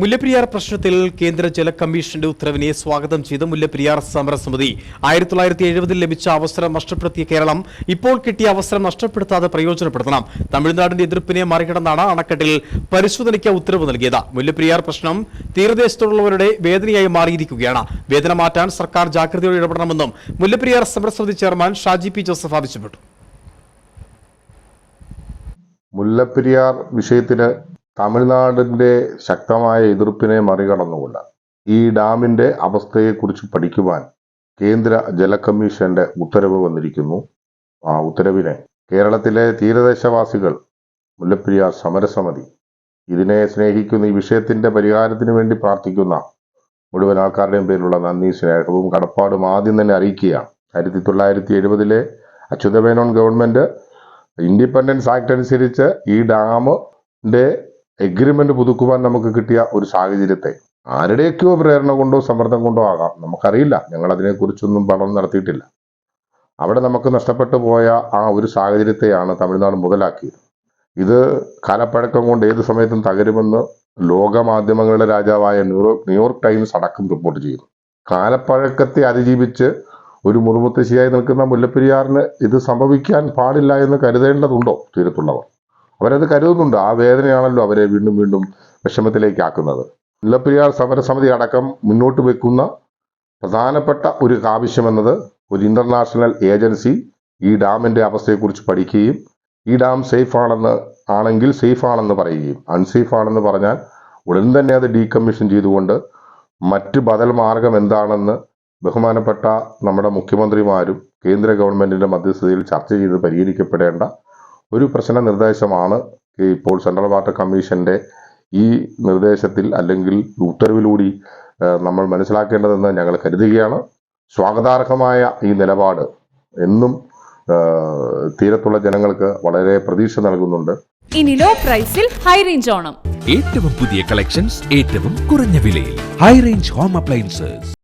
മുല്ലപ്പെരിയാർ പ്രശ്നത്തിൽ കേന്ദ്ര ജല കമ്മീഷന്റെ ഉത്തരവിനെ സ്വാഗതം ചെയ്ത് മുല്ലപ്പെരിയാർ സമരസമിതി. ആയിരത്തി തൊള്ളായിരത്തി എഴുപതിൽ ലഭിച്ച അവസരം നഷ്ടപ്പെടുത്തിയ കേരളം ഇപ്പോൾ കിട്ടിയ അവസരം നഷ്ടപ്പെടുത്താതെ പ്രയോജനപ്പെടുത്തണം. തമിഴ്നാടിന്റെ എതിർപ്പിനെ മറികടന്നാണ് അണക്കെട്ടിൽ പരിശോധനയ്ക്ക് ഉത്തരവ് നൽകിയത്. മുല്ലപ്പെരിയാർ പ്രശ്നം തീരദേശത്തുള്ളവരുടെ വേദനയായി മാറിയിരിക്കുകയാണ്. വേദന മാറ്റാൻ സർക്കാർ ജാഗ്രതയോടെ ഇടപെടണമെന്നും മുല്ലപ്പെരിയാർ സമരസമിതി ചെയർമാൻ ഷാജി പി ജോസഫ് ആവശ്യപ്പെട്ടു. മുല്ലപ്പെരിയാർ വിഷയത്തിന് തമിഴ്നാടിന്റെ ശക്തമായ എതിർപ്പിനെ മറികടന്നുകൊണ്ട് ഈ ഡാമിന്റെ അവസ്ഥയെക്കുറിച്ച് പഠിക്കുവാൻ കേന്ദ്ര ജല കമ്മീഷന്റെ ഉത്തരവ് വന്നിരിക്കുന്നു. ആ ഉത്തരവിനെ കേരളത്തിലെ തീരദേശവാസികൾ മുല്ലപ്പെരിയാർ സമരസമിതി ഇതിനെ സ്നേഹിക്കുന്ന ഈ വിഷയത്തിന്റെ പരിഹാരത്തിന് വേണ്ടി പ്രാർത്ഥിക്കുന്ന മുഴുവൻ ആൾക്കാരുടെയും പേരിലുള്ള നന്ദി സ്നേഹവും കടപ്പാടും ആദ്യം തന്നെ അറിയിക്കുകയാണ്. ആയിരത്തി തൊള്ളായിരത്തി എഴുപതിലെ അച്യുതമേനോൻ ഗവൺമെന്റ് ഇൻഡിപെൻഡൻസ് ആക്ട് അനുസരിച്ച് ഈ ഡാമിന്റെ എഗ്രിമെന്റ് പുതുക്കുവാൻ നമുക്ക് കിട്ടിയ ഒരു സാഹചര്യത്തെ ആരുടെയൊക്കെയോ പ്രേരണ കൊണ്ടോ സമ്മർദ്ദം കൊണ്ടോ ആകാം. നമുക്കറിയില്ല. ഞങ്ങൾ അതിനെക്കുറിച്ചൊന്നും പഠനം നടത്തിയിട്ടില്ല. അവിടെ നമുക്ക് നഷ്ടപ്പെട്ടു പോയ ആ ഒരു സാഹചര്യത്തെയാണ് തമിഴ്നാട് മുതലാക്കിയത്. ഇത് കാലപ്പഴക്കം കൊണ്ട് ഏത് സമയത്തും തകരുമെന്ന് ലോകമാധ്യമങ്ങളുടെ രാജാവായ New York New York Times അടക്കം റിപ്പോർട്ട് ചെയ്യുന്നു. കാലപ്പഴക്കത്തെ അതിജീവിച്ച് ഒരു മുറുമുത്തശ്ശിയായി നിൽക്കുന്ന മുല്ലപ്പെരിയാറിന് ഇത് സംഭവിക്കാൻ പാടില്ല എന്ന് കരുതേണ്ടതുണ്ടോ? തീരത്തുള്ളവർ. അവരത് കരുതുന്നുണ്ട്. ആ വേദനയാണല്ലോ അവരെ വീണ്ടും വീണ്ടും വിഷമത്തിലേക്ക് ആക്കുന്നത് മുല്ലപ്പെരിയാർ സമരസമിതി അടക്കം മുന്നോട്ട് വെക്കുന്ന പ്രധാനപ്പെട്ട ഒരു ആവശ്യമെന്നത് ഒരു ഇന്റർനാഷണൽ ഏജൻസി ഈ ഡാമിന്റെ അവസ്ഥയെക്കുറിച്ച് പഠിക്കുകയും ഈ ഡാം സേഫ് ആണെന്ന് ആണെങ്കിൽ സേഫ് ആണെന്ന് പറയുകയും അൺസേഫ് ആണെന്ന് പറഞ്ഞാൽ ഉടൻ തന്നെ അത് ഡീകമ്മീഷൻ ചെയ്തുകൊണ്ട് മറ്റ് ബദൽ മാർഗം എന്താണെന്ന് ബഹുമാനപ്പെട്ട നമ്മുടെ മുഖ്യമന്ത്രിമാരും കേന്ദ്ര ഗവൺമെന്റിന്റെ മധ്യസ്ഥതയിൽ ചർച്ച ചെയ്ത് പരിഹരിക്കപ്പെടേണ്ട ഒരു പ്രശ്ന നിർദ്ദേശമാണ് ഇപ്പോൾ സെൻട്രൽ വാട്ടർ കമ്മീഷന്റെ ഈ നിർദ്ദേശത്തിൽ അല്ലെങ്കിൽ ഉത്തരവിലൂടി നമ്മൾ മനസ്സിലാക്കേണ്ടതെന്ന് ഞങ്ങൾ കരുതുകയാണ്. സ്വാഗതാർഹമായ ഈ നിലപാട് എന്നും തീരത്തുള്ള ജനങ്ങൾക്ക് വളരെ പ്രതീക്ഷ നൽകുന്നുണ്ട്. ഇനി ലോ പ്രൈസിൽ ഹൈ റേഞ്ച് ഓണം. ഏറ്റവും പുതിയ കളക്ഷൻസ് ഏറ്റവും കുറഞ്ഞ വിലയിൽ. High range home appliances.